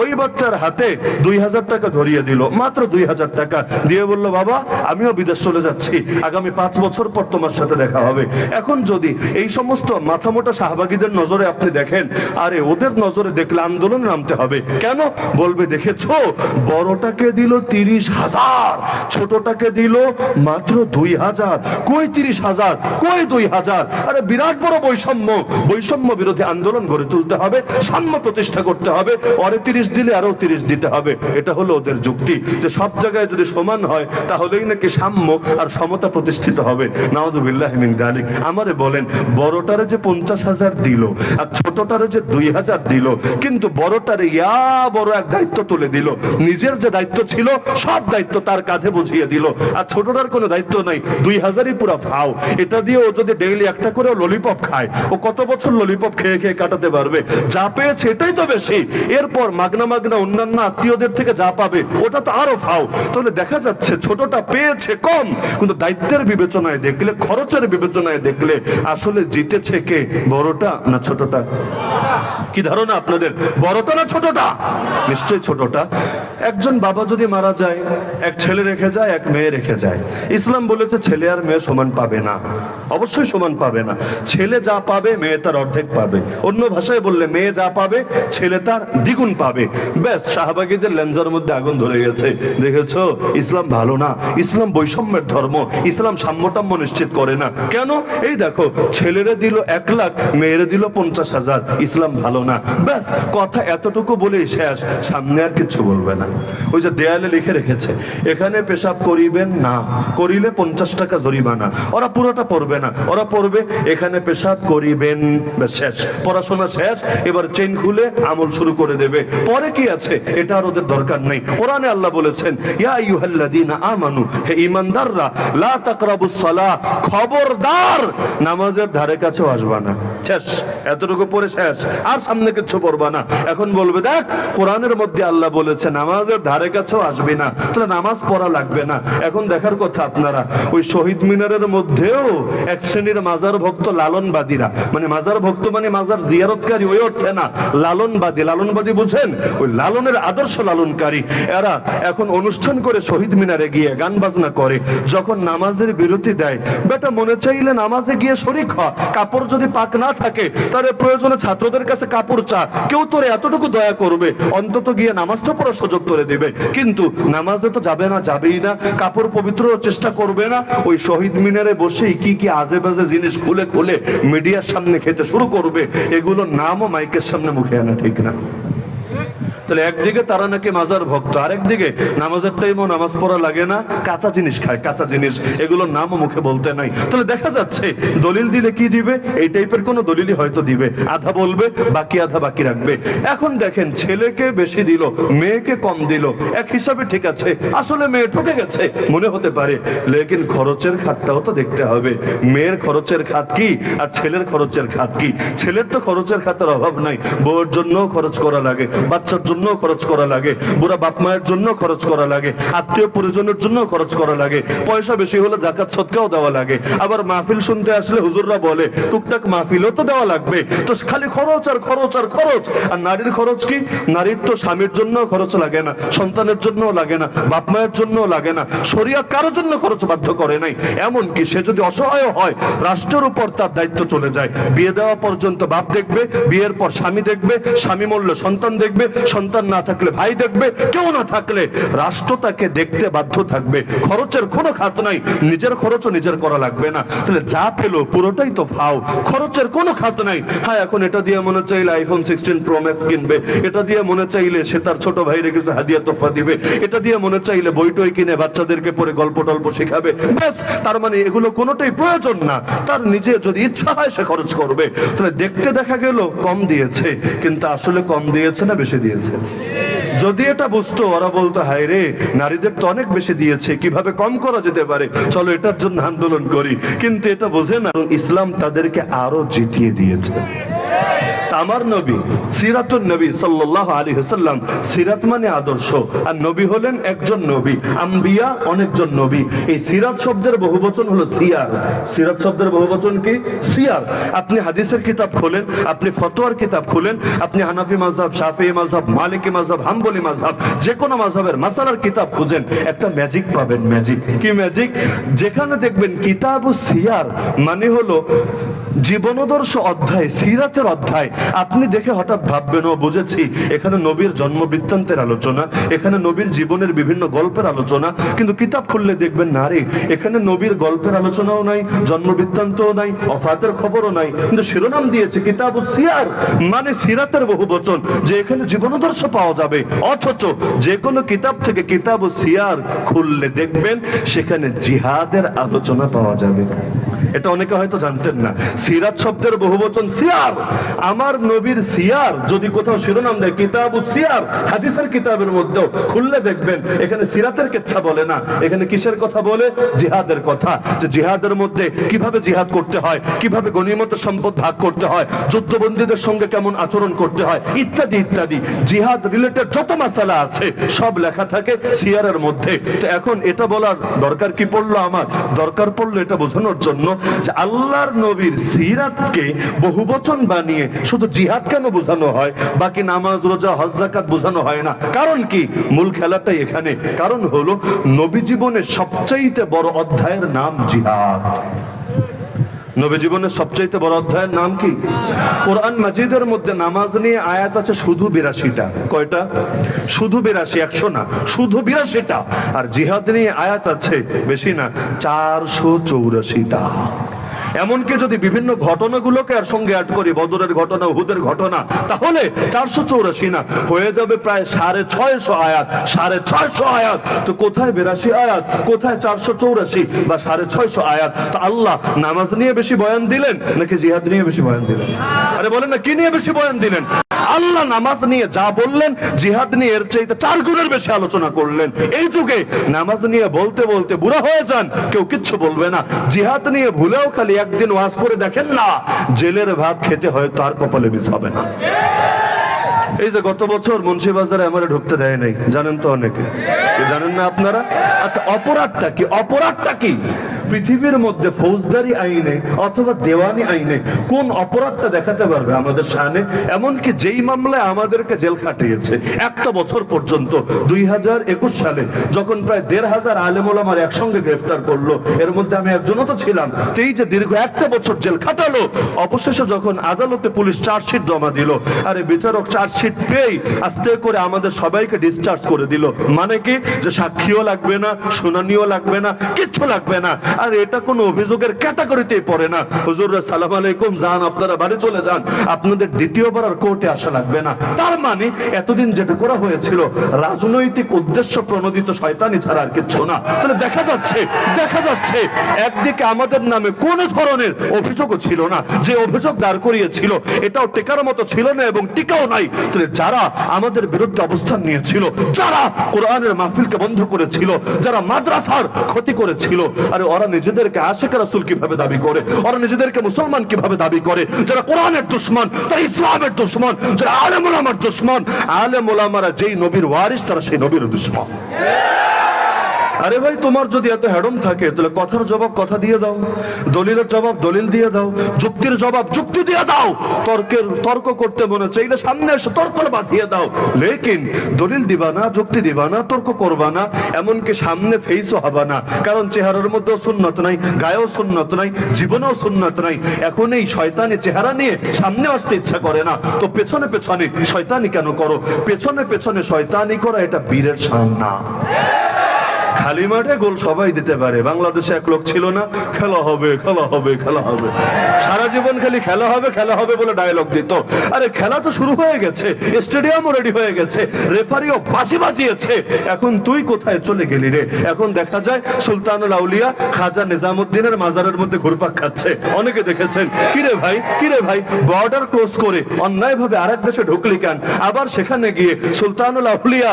ওই বাচ্চার হাতে দুই হাজার টাকা ধরিয়ে দিল, মাত্র দুই হাজার টাকা। দিয়ে বলল, বাবা, আমিও বিদেশ চলে যাচ্ছি। আগামী পাঁচ বছর পর তোমার সাথে দেখা হবে। এখন যদি এই সমস্ত মাথামোটা শাহবাগীদের নজরে আপনি দেখেন, আরে ওদের নজরে দেখলে আন্দোলন নামতে হবে। কেন? বলবে, দেখেছ? বড়টাকে দিল তিরিশ হাজার, ছোটটাকে দিল মাত্র দুই হাজার। কই তিরিশ হাজার? কই দুই হাজার? আরে বিরাট বড় বৈষম্য। বৈষম্য বিরোধী আন্দোলন গড়ে তুলতে হবে, সাম্য প্রতিষ্ঠা করতে হবে। অরে তিরিশ দিলে আরও তিরিশ দিতে হবে। এটা হলো ওদের যুক্তি। যে সব জায়গায় যদি সমান হয়, তাহলেই নাকি সাম্য আর সমতা প্রতিষ্ঠিত হবে। নাওদুবিল্লাহ মিন আমারে বলেন, বড়টারে যে পঞ্চাশ হাজার দিল আর ছোটটারে যে দুই হাজার দিল, কিন্তু বড়টারে ইয়া বড় এক দায়িত্ব তুলে দিল। নিজের যে দায়িত্ব ছিল, সব দায়িত্ব তার কাঁধে বুঝিয়ে দিল। আর ছোটটার কোনো দায়িত্ব নাই। দুই হাজারই পুরো ফাও। এটা দিয়ে ও যদি ডেইলি একটা করে ললিপপ খায়, ও কত বছর ললিপপ খেয়ে খেয়ে কাটাতে পারবে? যা পেয়েছে এটাই তো বেশি। এরপর মাগনা অন্যান্য আত্মীয়দের থেকে যা পাবে, ওটা তো আরও ফাও। তাহলে দেখা যাচ্ছে ছোটটা পেয়েছে কম, কিন্তু দায়িত্বের বিবেচনায় দেখলে, খরচের বিবেচনায় দেখলে আসলে জিতেছে কে, বড়টা না ছোটটা? কি ধারণা আপনাদের? বড়টা না ছোটটা? নিশ্চয়ই ছোটটা। একজন বাবা যদি মারা যায়, এক ছেলে রেখে যায়, এক মেয়ে রেখে যায়। ইসলাম বলেছে, ছেলে আর মেয়ে সমান পাবে না। অবশ্যই সমান পাবে না। ছেলে যা পাবে, মেয়ে তার অর্ধেক পাবে। অন্য ভাষায় বললে, মেয়ে যা পাবে, ছেলে তার দ্বিগুণ পাবে। ব্যাস, শাহবাগীদের লেন্সার মধ্যে আগুন ধরে গেছে। দেখেছ? ইসলাম ভালো না। ইসলাম বৈষম্যের ধর্ম। ইসলাম সাম্যটাম্য নিশ্চিত করে না। কেন? এই দেখো, ছেলেরে দিল এক লাখ, মেয়েরে দিল পঞ্চাশ হাজার। ইসলাম ভালো না। ব্যাস, কথা এতটুকু বলেই শেষ। সামনে আর কিছু বলবে না। ওই যে দেয়ালে লিখে রেখেছে, এখানে পেশাব করিবেন না। করিলে পঞ্চাশ টাকা জরিমানা। ওরা পুরোটা পড়বে না। ওরা পড়বে, এখানে পেশাব করিবেন। শেষ। পড়াশোনা শেষ। এবার চেন খুলে আমল শুরু করে দেবে। পরে কি আছে? এটা আর ওদের দরকার নেই। কোরআনে আল্লাহ বলেছেন, ইয়া আমানু, হে ইমানদাররা লা তাকরাবুস সালাহ, খবরদার, নামাজের ধারে কাছে আসবা না। শেষ, এতটুকু পরে শেষ। আর সামনে কিছু পড়বা না। এখন বলবে, দেখ, কোরআনের মধ্যে আল্লাহ বলেছে, নামাজের ধারে কাছেও আসবে না। তাহলে নামাজ পড়া লাগবে না। এখন দেখার কথা আপনারা, ওই শহীদ মিনারের মধ্যেও এক শ্রেণির মাজার ভক্ত লালনবাদীরা। মানে মাজার ভক্ত মানে মাজার জিয়ারতকারী, ওই অর্থে না, লালনবাদী। লালনবাদী বুঝেন? ওই লালনের আদর্শ লালনকারী। এরা এখন অনুষ্ঠান করে শহীদ মিনারে গিয়ে গান বাজনা করে। যখন নামাজের বিরতি দেয়, বেটা মনে চাইলে নামাজে গিয়ে শরিক হ। কাপড় যদি পাক না থাকে তাহলে প্রয়োজনে ছাত্রদের কাছে কাপড় চা। কেউ তোরে এতটুকু দয়া করবে, অন্তত গিয়ে নামাজটা পড়ার সুযোগ করে দেবে। কিন্তু নামাজে তো যাবে না, যাবেই না, কাপড় পবিত্র চেষ্টা করবে না। ওই শহীদ মিনারে বসেই কি কি আজে বাজে জিনিস খুলে খুলে মিডিয়ার সামনে খেতে শুরু করবে, এগুলো নামও মাইকের সামনে মুখে আনা ঠিক না। তাহলে একদিকে তারা নাকি মাজার ভক্ত, আরেকদিকে নামাজের টাইমও নামাজ পড়া লাগে না, কাঁচা জিনিস খায়, কাঁচা জিনিস। এগুলোর নামও মুখে বলতে নাই। তাহলে দেখা যাচ্ছে, দলিল দিলে কি দিবে? এই টাইপের কোন দলিলই হয়তো দিবে। আধা বলবে, বাকি আধা বাকি রাখবে। এখন দেখেন, ছেলেকে বেশি দিল, মেয়েকে কম দিল। এক হিসাবে ঠিক আছে, আসলে মেয়ে ঠকে গেছে, মনে হতে পারে। লেকিন খরচের খাতটাও তো দেখতে হবে। মেয়ের খরচের খাত কি, আর ছেলের খরচের খাত কি? ছেলের তো খরচের খাতের অভাব নাই, বউয়ের জন্য খরচ করা লাগে, বাচ্চার জন্য খরচ করা লাগে। বুড়া বাপ মায়ের জন্য খরচ করা লাগে। আত্মীয় পরিজনের জন্য খরচ করা লাগে। পয়সা বেশি হলে জাকাত সৎকাও দেওয়া লাগে। আবার মাহফিল শুনতে আসলে হুজুররা বলে, টুকটাক মাহফিলও তো দেওয়া লাগবে। তো খালি খরচ আর খরচ আর খরচ। আর নারীর খরচ কি? নারীর তো স্বামীর জন্য খরচ লাগে না, সন্তানের জন্য লাগে না, বাপ মায়ের জন্য লাগে না। শরিয়াত কারোর জন্য খরচ বাধ্য করে নাই। এমন কি সে যদি অসহায় হয়, রাষ্ট্রের উপর তার দায়িত্ব চলে যায়। বিয়ে দেওয়া পর্যন্ত বাপ দেখবে, বিয়ের পর স্বামী দেখবে, স্বামী মরলে সন্তান দেখবে, সন্তান না থাকলে, ভাই দেখবে, কেউ না থাকলে, রাষ্ট্র তাকে দেখতে বাধ্য থাকবে। খরচের কোনো খাত নাই, নিজের খরচও নিজের করা লাগবে না। তাহলে যা পেল, পুরোটাই তো ফাও। খরচের কোনো খাত নাই। হ্যাঁ এখন এটা দিয়ে মনে চাইলে আইফোন সিক্সটিন প্রো ম্যাক্স কিনবে। এটা দিয়ে মনে চাইলে সে তার ছোট ভাইরে কিছু হাদিয়া তোফা দিবে। এটা দিয়ে মনে চাইলে বই টই কিনে বাচ্চাদেরকে পরে গল্প টল্প শেখাবে। ব্যাস, তার মানে এগুলো কোনোটাই প্রয়োজন না। তার নিজে যদি ইচ্ছা হয় সে খরচ করবে। তাহলে দেখতে দেখা গেল, কম দিয়েছে। কিন্তু আসলে কম দিয়েছে না বেশি দিয়েছে? যদি এটা বুঝতো, ওরা বলতো, হায় রে, নারীদের তো অনেক বেশি দিয়েছে, কীভাবে কম করা যেতে পারে? চলো এটার জন্য আন্দোলন করি। কিন্তু এটা বোঝে না ইসলাম তাদেরকে আরও জিতিয়ে দিয়েছে। আমার নবী, সিরাতুন নবী সাল্লাহ আলী হাসাল্লাম সিরাত মানে আদর্শ। আর নবী হলেন একজন নবী, আম্বিয়া অনেকজন নবী। এই সিরাত শব্দের বহুবচন হলো সিয়ার। সিরাত শব্দের বহুবচন কি? সিয়ার। আপনি হাদিসের কিতাব খোলেন, আপনি ফতোয়ার কিতাব খুলেন, আপনি হানাফি মাযহাব শাফি মাযহাব, মালিকি মাযহাব, হাম্বলি মাযহাব যে কোনো মাযহাবের মাসালার কিতাব খুঁজেন, একটা ম্যাজিক পাবেন ম্যাজিক কি ম্যাজিক যেখানে দেখবেন কিতাব সিয়ার মানে হলো জীবনদর্শ অধ্যায়, সিরাতের অধ্যায়। আপনি দেখে হঠাৎ ভাববেন, ও, বুঝেছি, এখানে নবীর জন্ম বৃত্তান্তের আলোচনা, এখানে নবীর জীবনের বিভিন্ন গল্পের আলোচনা, কিন্তু কিতাব খুললে দেখবেন, না রে, এখানে নবীর গল্পের আলোচনাও নাই জন্ম বৃত্তান্তও নাই, অফাতের খবরও নাই, কিন্তু শিরোনাম দিয়েছে কিতাব সিয়ার মানে সিরাতের বহু বচন, যে এখানে জীবনদর্শ পাওয়া যাবে। অথচ যে কোনো কিতাব থেকে কিতাব সিয়ার খুললে দেখবেন, সেখানে জিহাদের আলোচনা পাওয়া যাবে। এটা অনেকে হয়তো জানতেন না। সিরাত শব্দের বহুবচন সিয়ার। আমার নবীর সিয়ার যদি কোথাও শিরোনাম দেয় কিতাব সিয়ার, হাদিসের কিতাবের মধ্যেও খুললে দেখবেন, এখানে সিরাতের কেচ্ছা বলে না। এখানে কিসের কথা বলে? জিহাদের কথা। যে জিহাদের মধ্যে কীভাবে জিহাদ করতে হয়, কীভাবে গণিমত সম্পদ ভাগ করতে হয়, যুদ্ধবন্দীদের সঙ্গে কেমন আচরণ করতে হয়, ইত্যাদি ইত্যাদি। জিহাদ রিলেটেড যত মাসালা আছে, সব লেখা থাকে সিয়ারের মধ্যে। এখন এটা বলার দরকার কি পড়ল আমার? দরকার পড়ল এটা বোঝানোর জন্য যে আল্লাহর নবীর সিরাতকে বহু বচন বানিয়ে শুধু জিহাদ কেন বোঝানো হয়? বাকি নামাজ, রোজা, হজ বোঝানো হয় না। কারণ কি? মূল খেলাটাই এখানে। কারণ হলো নবী জীবনের সবচাইতে বড় অধ্যায়ের নাম জিহাদ। নবী জীবনের সবচাইতে বড় অধ্যায়ের নাম কি? কোরআন মাজিদের মধ্যে নামাজ নিয়ে আয়াত আছে শুধু বিরাশিটা। কয়টা? শুধু বিরাশি, একশো না, শুধু বিরাশিটা। আর জিহাদ নিয়ে আয়াত আছে, বেশি না, চারশো চৌরাশিটা। এমনকি যদি বিভিন্ন ঘটনাগুলোকে আর সঙ্গে অ্যাড করি, বদরের ঘটনা হুদের ঘটনা, তাহলে চারশো চৌরাশি না, হয়ে যাবে প্রায় সাড়ে ছয়শো আয়াত, সাড়ে ছয়শো আয়াত। তো কোথায় বিরাশি আয়াত? কোথায় চারশো চৌরাশি বা সাড়ে ছয়শো আয়াত? তো আল্লাহ নামাজ নিয়ে বেশি বয়ান দিলেন নাকি জিহাদ নিয়ে বেশি বয়ান দিলেন? আরে বলেন না, কি নিয়ে বেশি বয়ান দিলেন? আল্লাহ নামাজ নিয়ে যা বললেন, জিহাদ নিয়ে এর চাইতে চার গুণের বেশি আলোচনা করলেন। এই যুগে নামাজ নিয়ে বলতে বলতে বুড়া হয়ে যান, কেউ কিচ্ছু বলবে না। জিহাদ নিয়ে ভুলেও খালি একদিন ওয়াজ করে দেখেন না, জেলের ভাত খেতে হয়তো আর কপালে মিস হবে না। এই যে গত বছর মুন্সিবাজারে আমার ঢুকতে দেয় নাই, জানেন তো অনেকে। জানেন না আপনারা? আচ্ছা অপরাধটা কি? অপরাধটা কি? পৃথিবীর মধ্যে ফৌজদারি আইনে অথবা দেওয়ানি আইনে কোন অপরাধটা দেখাতে পারবে আমাদের সামনে এমনকি যেই মামলায় আমাদেরকে জেল খাটিয়েছে, একটা বছর পর্যন্ত, দুই হাজার একুশ সালে, যখন প্রায় দেড় হাজার আলেমুল আমার একসঙ্গে গ্রেফতার করল, এর মধ্যে আমি একজনও তো ছিলাম। এই যে দীর্ঘ একটা বছর জেল খাটালো, অবশেষে যখন আদালতে পুলিশ চার্জশিট জমা দিল, আরে বিচারক আস্তে করে আমাদের সবাইকে ডিসচার্জ করে দিল। মানে কি? যে সাক্ষীও লাগবে না, শুনানিও লাগবে না লাগবে না। আর এটা কোনো অভিযোগের ক্যাটাগরিতেই পড়ে না। হুজুর সালাম আলাইকুম, যান, আপনারা বাড়ি চলে যান। আপনাদের দ্বিতীয়বার আর কোর্টে আসা লাগবে না। তার মানে এতদিন যেটা করা হয়েছিল, রাজনৈতিক উদ্দেশ্য প্রণোদিত শয়তানি ছাড়া আর কিচ্ছু না। তাহলে দেখা যাচ্ছে দেখা যাচ্ছে, একদিকে আমাদের নামে কোন ধরনের অভিযোগও ছিল না। যে অভিযোগ দাঁড় করিয়েছিল, এটাও টেকার মতো ছিল না এবং টিকাও নাই। যারা আমাদের বিরুদ্ধে অবস্থান নিয়েছিল, যারা কোরআনের মাহফিলকে বন্ধ করেছিল, যারা মাদ্রাসার ক্ষতি করেছিল, আরে ওরা নিজেদেরকে আশেখ রাসুল কীভাবে দাবি করে? ওরা নিজেদেরকে মুসলমান কীভাবে দাবি করে? যারা কোরআনের দুশ্মন তারা ইসলামের দুশ্মন, যারা আলেম ওলামার দুশ্মন আলেম ওলামারা যেই নবীর ওয়ারিস তারা সেই নবীর দুশ্মন। আরে ভাই, তোমার যদি এত হ্যাডম থাকে, তাহলে কথার জবাব কথা দিয়ে দাও। দলিলের জবাব দলিল দিয়ে দাও। যুক্তির জবাব যুক্তি দিয়ে দাও। তর্কের, তর্ক করতে মনে চাইলে সামনে এসে তর্ক বাঁধিয়ে দাও। লেকিন দলিল দিবা না, যুক্তি দিবা না, তর্ক করবা না, এমনকি সামনে ফেসও হবা না। কারণ চেহারার মধ্যেও সুন্নত নাই, গায়েও সুন্নত নাই, জীবনেও সুন্নত নাই। এখন এই শয়তানি চেহারা নিয়ে সামনে আসতে ইচ্ছা করে না। তো পেছনে পেছনে শয়তানি কেন করো? পেছনে পেছনে শয়তানি করা এটা বীরের সামনা। খালি মাঠে গোল সবাই দিতে পারে। বাংলাদেশে এক লোক ছিল না। খেলা হবে খেলা হবে খেলা হবে। সারা জীবন খালি খেলা হবে খেলা হবে বলে ডায়লগ দিত। আরে খেলা তো শুরু হয়ে গেছে। স্টেডিয়ামও রেডি হয়ে গেছে। রেফারিও বাসি বাজিয়েছে। এখন তুই কোথায় চলে গেলি রে? এখন দেখা যায় সুলতানুল আউলিয়া খাজা নিজামুদ্দিনের মাজারের মধ্যে ঘুরপাক খাচ্ছে। অনেকে দেখেছেন, কিরে ভাই কিরে ভাই? বর্ডার ক্লোজ করে অন্যায়ভাবে আরেক দেশে ঢুকলি কেন? আবার সেখানে গিয়ে সুলতানুল আউলিয়া